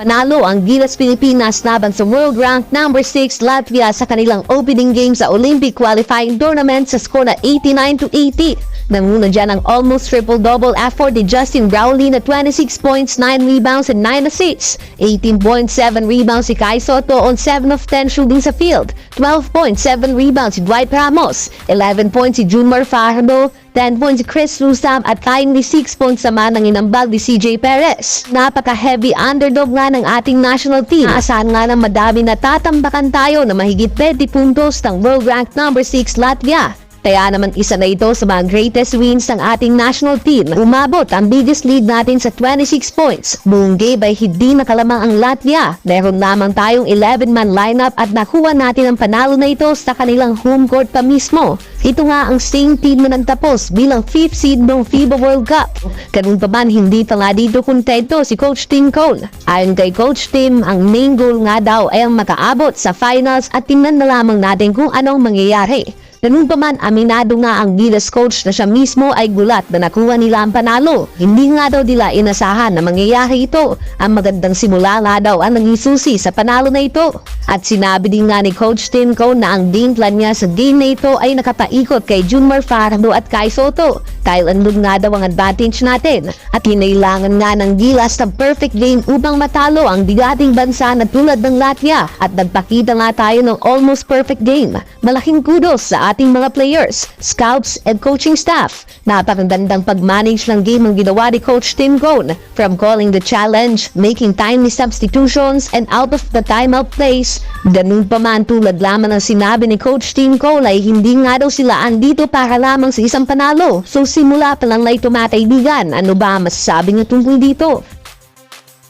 Panalo ang Gilas Pilipinas laban sa world rank number 6 Latvia sa kanilang opening game sa Olympic qualifying tournament sa score na 89 to 80. Nanguna dyan ang almost triple-double effort ni Justin Brownlee na 26 points, 9 rebounds, and 9 assists. 18.7 rebounds si Kai Soto on 7 of 10 shooting sa field. 12.7 rebounds si Dwight Ramos. 11 points si Junmar Fajardo. 10 points si Chris Lusam at timely 6 points naman ang inambag ni CJ Perez. Napaka-heavy underdog nga ng ating national team. Asahan nga na madami na tatambakan tayo na mahigit 20 puntos ng world ranked number 6 Latvia. Kaya naman isa na ito sa mga greatest wins ng ating national team. Umabot ang biggest lead natin sa 26 points. Buong game ay hindi nakalamang ang Latvia. Meron lamang tayong 11-man lineup at nakuha natin ang panalo na ito sa kanilang home court pa mismo. Ito nga ang same team na nagtapos bilang 5th seed ng FIBA World Cup. Ganun pa man hindi pa nga dito kontento si Coach Tim Cole. Ayon kay Coach Tim, ang main goal nga daw ay ang makaabot sa finals at tingnan na lamang natin kung anong mangyayari. Ganun pa man, aminado nga ang Gilas coach na siya mismo ay gulat na nakuha nila ang panalo. Hindi nga daw nila inasahan na mangyayari ito. Ang magandang simula nga daw ang naging sa panalo na ito. At sinabi din nga ni Coach Tim Cone na ang game plan niya sa game na ito ay nakapaikot kay Junmar Fajardo at Kai Soto. Dahil andun nga daw ang advantage natin. At kinailangan nga ng Gilas ng perfect game upang matalo ang bigating bansa na tulad ng Latvia. At nagpakita nga tayo ng almost perfect game. Malaking kudos sa ating mga players, scouts, and coaching staff. Napakagandang pag-manage ng game ang ginawa ni Coach Tim Cone. From calling the challenge, making timely substitutions, and out of the timeout plays. Ganun pa man tulad lamang ang sinabi ni Coach Tim Cole ay hindi nga daw sila andito para lamang sa isang panalo. So simula pa lang na ito mataibigan. Ano ba masasabi niyo tungkol dito?